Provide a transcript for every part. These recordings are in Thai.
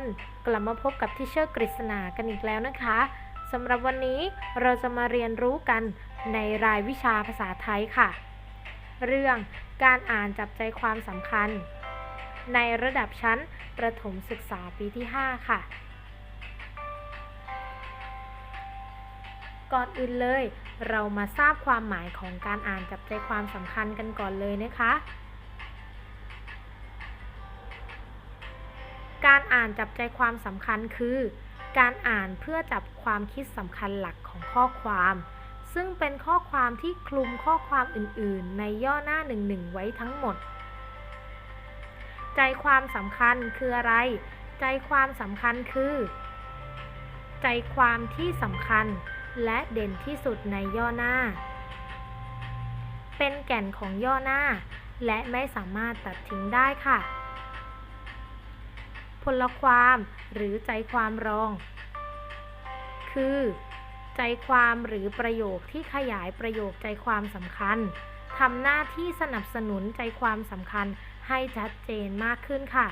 นกลับมาพบกับทิเชอร์กฤษณากันอีกแล้วนะคะสำหรับวันนี้เราจะมาเรียนรู้กันในรายวิชาภาษาไทยค่ะ เรื่องการอ่านจับใจความสำคัญ ในระดับชั้นประถมศึกษาปีที่ 5 ค่ะ ก่อนอื่นเลย เรามาทราบความหมายของการอ่านจับใจความสำคัญกันก่อนเลยนะคะ การอ่านจับใจความสำคัญคือ การอ่านเพื่อจับความคิดสำคัญหลักของข้อความ ซึ่งเป็นข้อความที่คลุมข้อความอื่น ๆ ในย่อหน้าหนึ่งๆไว้ทั้งหมด ใจความสำคัญคืออะไร ใจความสำคัญคือ ใจความที่สำคัญและเด่นที่สุดในย่อหน้า เป็นแก่นของย่อหน้า และไม่สามารถตัดทิ้งได้ค่ะ พลความหรือใจความรอง คือ ใจความหรือประโยคที่ขยายประโยคใจความสำคัญทำหน้าที่สนับสนุนใจความสำคัญให้ชัดเจนมากขึ้นค่ะ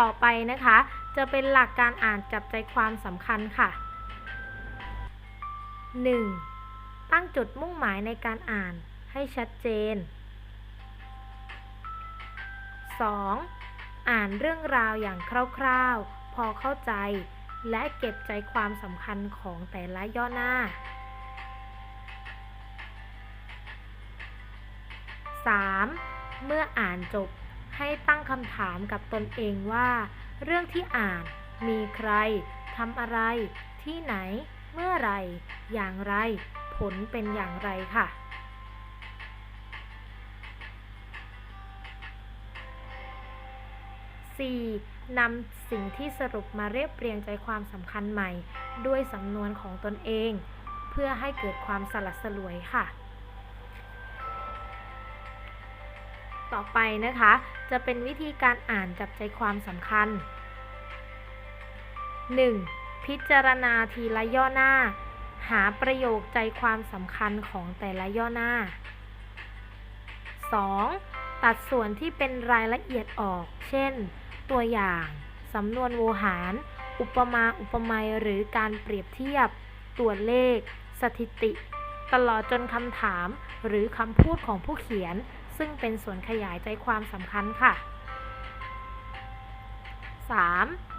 ต่อไปนะคะ จะเป็นหลักการอ่านจับใจความสำคัญค่ะ 1. ตั้งจุดมุ่งหมายในการอ่านให้ชัดเจน 2. อ่านเรื่องราวอย่างคร่าวๆ พอเข้าใจ และเก็บใจความสำคัญของแต่ละย่อหน้า 3. เมื่ออ่านจบให้ตั้งคำถามกับตนเองว่า เรื่องที่อ่านมีใครทำอะไร ที่ไหน เมื่อไรอย่างไร ผลเป็นอย่างไรค่ะ 4. นำสิ่งที่สรุปมาเรียบเรียงใจความสำคัญใหม่ ด้วยสำนวนของตนเอง เพื่อให้เกิดความสลัดสลวยค่ะ ต่อไปนะคะ จะเป็นวิธีการอ่านจับใจความสำคัญ 1. พิจารณาทีละย่อหน้า หาประโยคใจความสำคัญของแต่ละย่อหน้า 2. ตัดส่วนที่เป็นรายละเอียดออก เช่น ตัวอย่างสำนวนโวหาร อุปมาอุปไมยหรือการเปรียบเทียบ ตัวเลข สถิติ ตลอดจนคำถามหรือคำพูดของผู้เขียน ซึ่งเป็นส่วนขยายใจความสำคัญค่ะ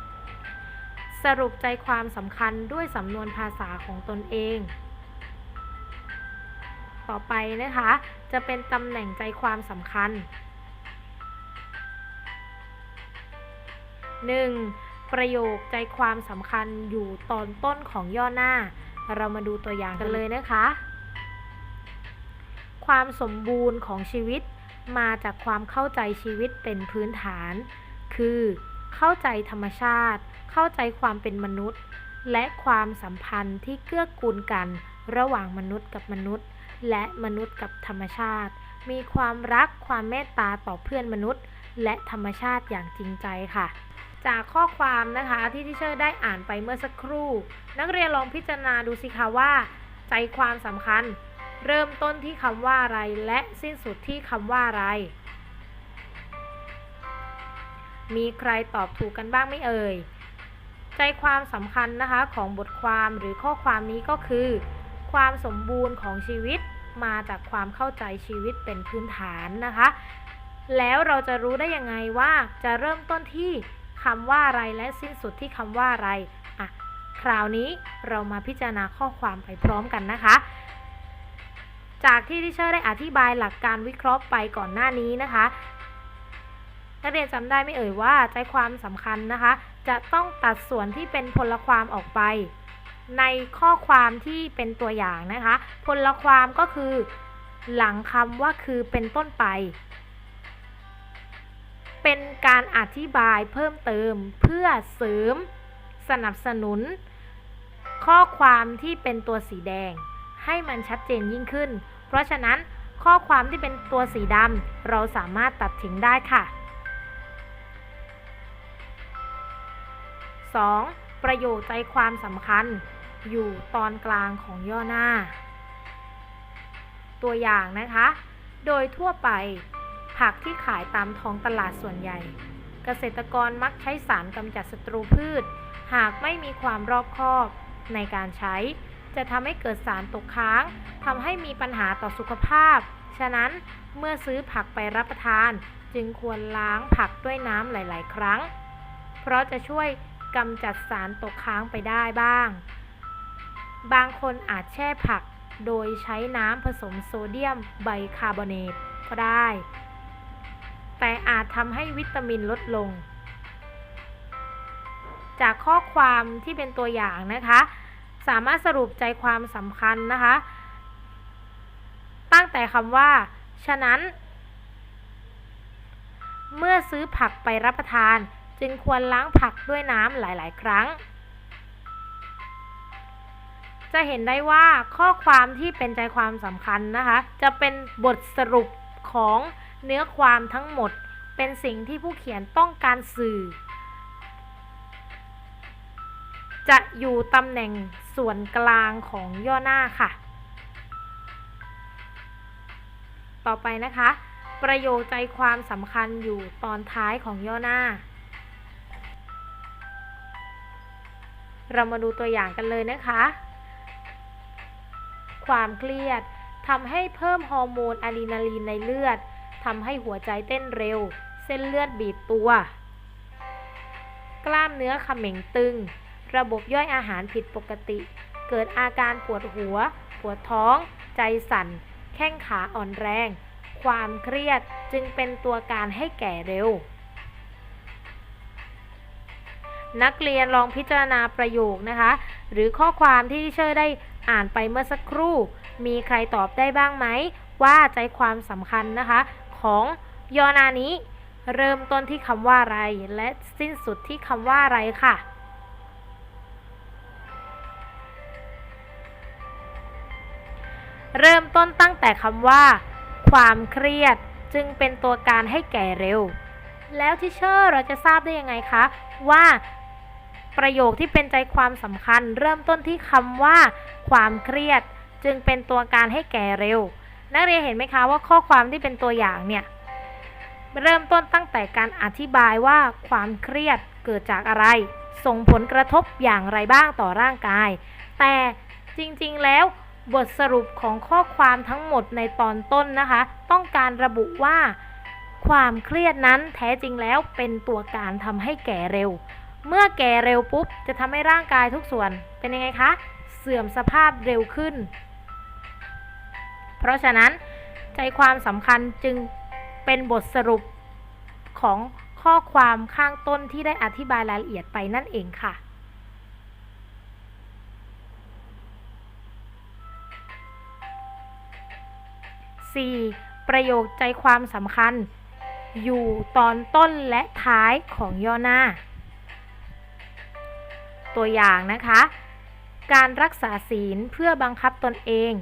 3. สรุปใจความสำคัญด้วยสำนวนภาษาของตนเอง ต่อไปนะคะ จะเป็นตำแหน่งใจความสำคัญ 1. ประโยคใจความสำคัญอยู่ตอนต้นของย่อหน้า เรามาดูตัวอย่างกันเลยนะคะ ความสมบูรณ์ของชีวิตมาจากความเข้าใจชีวิตเป็นพื้นฐาน คือ เข้าใจธรรมชาติ เข้าใจความเป็นมนุษย์ และความสัมพันธ์ที่เกื้อกูลกัน ระหว่างมนุษย์กับมนุษย์ และมนุษย์กับธรรมชาติ มีความรักความเมตตาต่อเพื่อนมนุษย์ และธรรมชาติอย่างจริงใจค่ะ จากข้อความนะคะที่ทิเชอร์ได้อ่านไปเมื่อสักครู่ นักเรียนลองพิจารณาดูสิคะว่า ใจความสำคัญ เริ่มต้นที่คำว่าอะไร และสิ้นสุดที่คำว่าอะไร มีใครตอบถูกกันบ้างไม่เอ่ยใจความสำคัญนะคะของบทความหรือข้อความนี้ก็คือ ความสมบูรณ์ของชีวิตมาจากความเข้าใจชีวิตเป็นพื้นฐานนะคะ แล้วเราจะรู้ได้ยังไงว่าจะเริ่มต้นที่คำว่าอะไรและสิ้นสุดที่คำว่าอะไรอะคราวนี้เรามาพิจารณาข้อความไปพร้อมกันนะคะ จากที่ทิเชอร์ได้อธิบายหลักการวิเคราะห์ไปก่อนหน้านี้นะคะนักเรียนจำได้ไม่เอ่ยว่าใจความสำคัญนะคะ จะต้องตัดส่วนที่เป็นพลความออกไป ในข้อความที่เป็นตัวอย่างนะคะ พลความก็คือ หลังคำว่าคือเป็นต้นไป เป็นการอธิบายเพิ่มเติมเพื่อเสริมสนับสนุน ข้อความที่เป็นตัวสีแดง ให้มันชัดเจนยิ่งขึ้น เพราะฉะนั้นข้อความที่เป็นตัวสีดำเราสามารถตัดทิ้งได้ค่ะ 2. ประโยคใจความสำคัญ อยู่ตอนกลางของย่อหน้า ตัวอย่างนะคะ โดยทั่วไป ผักที่ขายตามท้องตลาดส่วนใหญ่ เกษตรกรมักใช้สารกำจัดศัตรูพืช หากไม่มีความรอบคอบในการใช้ จะทำให้เกิดสารตกค้างทำให้มีปัญหาต่อสุขภาพ ฉะนั้นเมื่อซื้อผักไปรับประทาน จึงควรล้างผักด้วยน้ำหลาย ๆ ครั้ง เพราะจะช่วยกำจัดสารตกค้างไปได้บ้าง บางคนอาจแช่ผักโดยใช้น้ำผสมโซเดียมไบคาร์บอเนตก็ได้ แต่อาจทำให้วิตามินลดลง จากข้อความที่เป็นตัวอย่างนะคะ สามารถสรุปใจความสำคัญนะคะ ตั้งแต่คำว่า ฉะนั้น เมื่อซื้อผักไปรับประทานจึงควรล้างผักด้วยน้ำหลาย ๆ ครั้ง จะเห็นได้ว่าข้อความที่เป็นใจความสำคัญนะคะ จะเป็นบทสรุปของ เนื้อความทั้งหมดเป็นสิ่งที่ผู้เขียนต้องการสื่อ จะอยู่ตำแหน่งส่วนกลางของย่อหน้าค่ะ ต่อไปนะคะ ประโยคใจความสำคัญอยู่ตอนท้ายของย่อหน้า เรามาดูตัวอย่างกันเลยนะคะ ความเครียดทำให้เพิ่มฮอร์โมนอะดรีนาลีนในเลือด ทำให้หัวใจเต้นเร็ว เส้นเลือดบีบตัว กล้ามเนื้อเขม่งตึง ระบบย่อยอาหารผิดปกติ เกิดอาการปวดหัว ปวดท้อง ใจสั่น แข้งขาอ่อนแรง ความเครียดจึงเป็นตัวการให้แก่เร็ว นักเรียนลองพิจารณาประโยคนะคะ หรือข้อความที่ที่เชอร์ได้อ่านไปเมื่อสักครู่ มีใครตอบได้บ้างไหมว่าใจความสำคัญนะคะ ของยอนานี้ เริ่มต้นที่คำว่าอะไร และสิ้นสุดที่คำว่าอะไรค่ะเริ่มต้นตั้งแต่คำว่า ความเครียดจึงเป็นตัวการให้แก่เร็ว แล้วที่เชอร์เราจะทราบได้ยังไงคะ ว่าประโยคที่เป็นใจความสำคัญ เริ่มต้นที่คำว่า ความเครียดจึงเป็นตัวการให้แก่เร็ว นักเรียนเห็นไหมคะว่าข้อความที่เป็นตัวอย่างเนี่ยเริ่มต้นตั้งแต่การอธิบายว่าความเครียดเกิดจากอะไร ส่งผลกระทบอย่างไรบ้างต่อร่างกาย แต่จริงๆแล้วบทสรุปของข้อความทั้งหมดในตอนต้นนะคะ ต้องการระบุว่า ความเครียดนั้นแท้จริงแล้วเป็นตัวการทำให้แก่เร็ว เมื่อแก่เร็วปุ๊บจะทำให้ร่างกายทุกส่วนเป็นยังไงคะ เสื่อมสภาพเร็วขึ้น เพราะฉะนั้นใจความสำคัญจึงเป็นบทสรุปของข้อความข้างต้นที่ได้อธิบายรายละเอียดไปนั่นเองค่ะ 4. ประโยคใจความสำคัญ อยู่ตอนต้นและท้ายของย่อหน้า ตัวอย่างนะคะ การรักษาศีลเพื่อบังคับตนเอง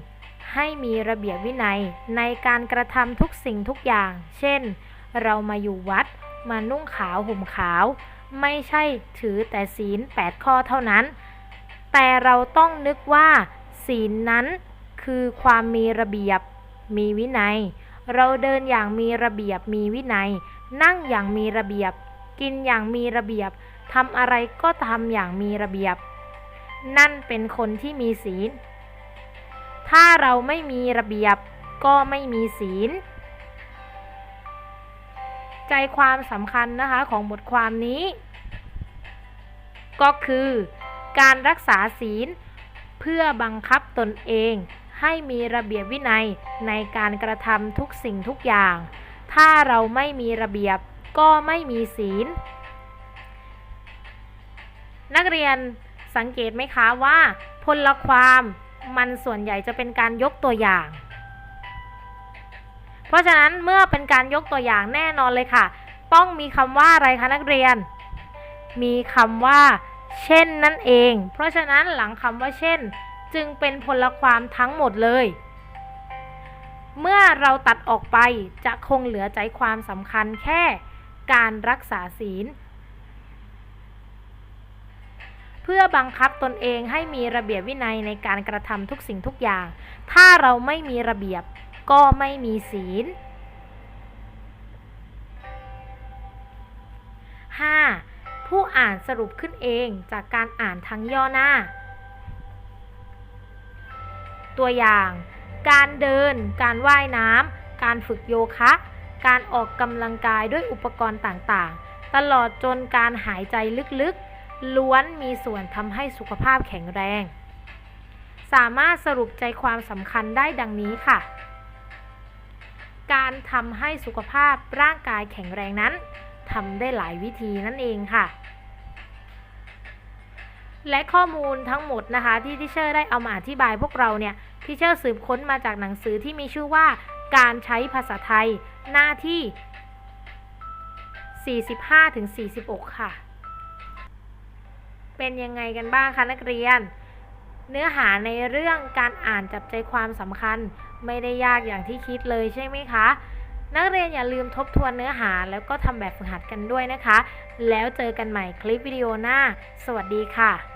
ให้มีระเบียบวินัยในการกระทำทุกสิ่งทุกอย่าง เช่น เรามาอยู่วัด มานุ่งขาวห่มขาว ไม่ใช่ถือแต่ศีล 8 ข้อเท่านั้น แต่เราต้องนึกว่า ศีลนั้นคือความมีระเบียบ มีวินัย เราเดินอย่างมีระเบียบมีวินัย นั่งอย่างมีระเบียบ กินอย่างมีระเบียบทำอะไรก็ทำอย่างมีระเบียบ นั่นเป็นคนที่มีศีล ถ้าเราไม่มีระเบียบก็ไม่มีศีล ใจความสำคัญนะคะของบทความนี้ ก็คือการรักษาศีลเพื่อบังคับตนเองให้มีระเบียบวินัยในการกระทำทุกสิ่งทุกอย่าง ถ้าเราไม่มีระเบียบก็ไม่มีศีล นักเรียนสังเกตไหมคะว่า พลความ มันส่วนใหญ่จะเป็นการยกตัวอย่าง เพราะฉะนั้นเมื่อเป็นการยกตัวอย่างแน่นอนเลยค่ะ ต้องมีคำว่าอะไรคะนักเรียน มีคำว่า เช่นนั่นเอง เพราะฉะนั้นหลังคำว่าเช่น จึงเป็นพลความทั้งหมดเลย เมื่อเราตัดออกไปจะคงเหลือใจความสำคัญแค่ การรักษาศีล เพื่อบังคับตนเองให้มีระเบียบวินัยในการกระทำทุกสิ่งทุกอย่าง ถ้าเราไม่มีระเบียบก็ไม่มีศีล 5. ผู้อ่านสรุปขึ้นเองจากการอ่านทั้งย่อหน้า ตัวอย่าง การเดิน การว่ายน้ำ การฝึกโยคะ การออกกำลังกายด้วยอุปกรณ์ต่างๆ ตลอดจนการหายใจลึกๆ ล้วนมีส่วนทำให้สุขภาพแข็งแรง สามารถสรุปใจความสำคัญได้ดังนี้ค่ะ การทำให้สุขภาพร่างกายแข็งแรงนั้นทำได้หลายวิธีนั่นเองค่ะ และข้อมูลทั้งหมดนะคะที่ทิเชอร์ได้เอามาอธิบายพวกเราเนี่ยทิเชอร์สืบค้นมาจากหนังสือที่มีชื่อว่า การใช้ภาษาไทยหน้าที่ 45-46 ค่ะ เป็นยังไงกันบ้างคะนักเรียน เนื้อหาในเรื่องการอ่านจับใจความสำคัญไม่ได้ยากอย่างที่คิดเลยใช่ไหมคะ นักเรียนอย่าลืมทบทวนเนื้อหาแล้วก็ทำแบบฝึกหัดกันด้วยนะคะ แล้วเจอกันใหม่คลิปวิดีโอหน้า สวัสดีค่ะ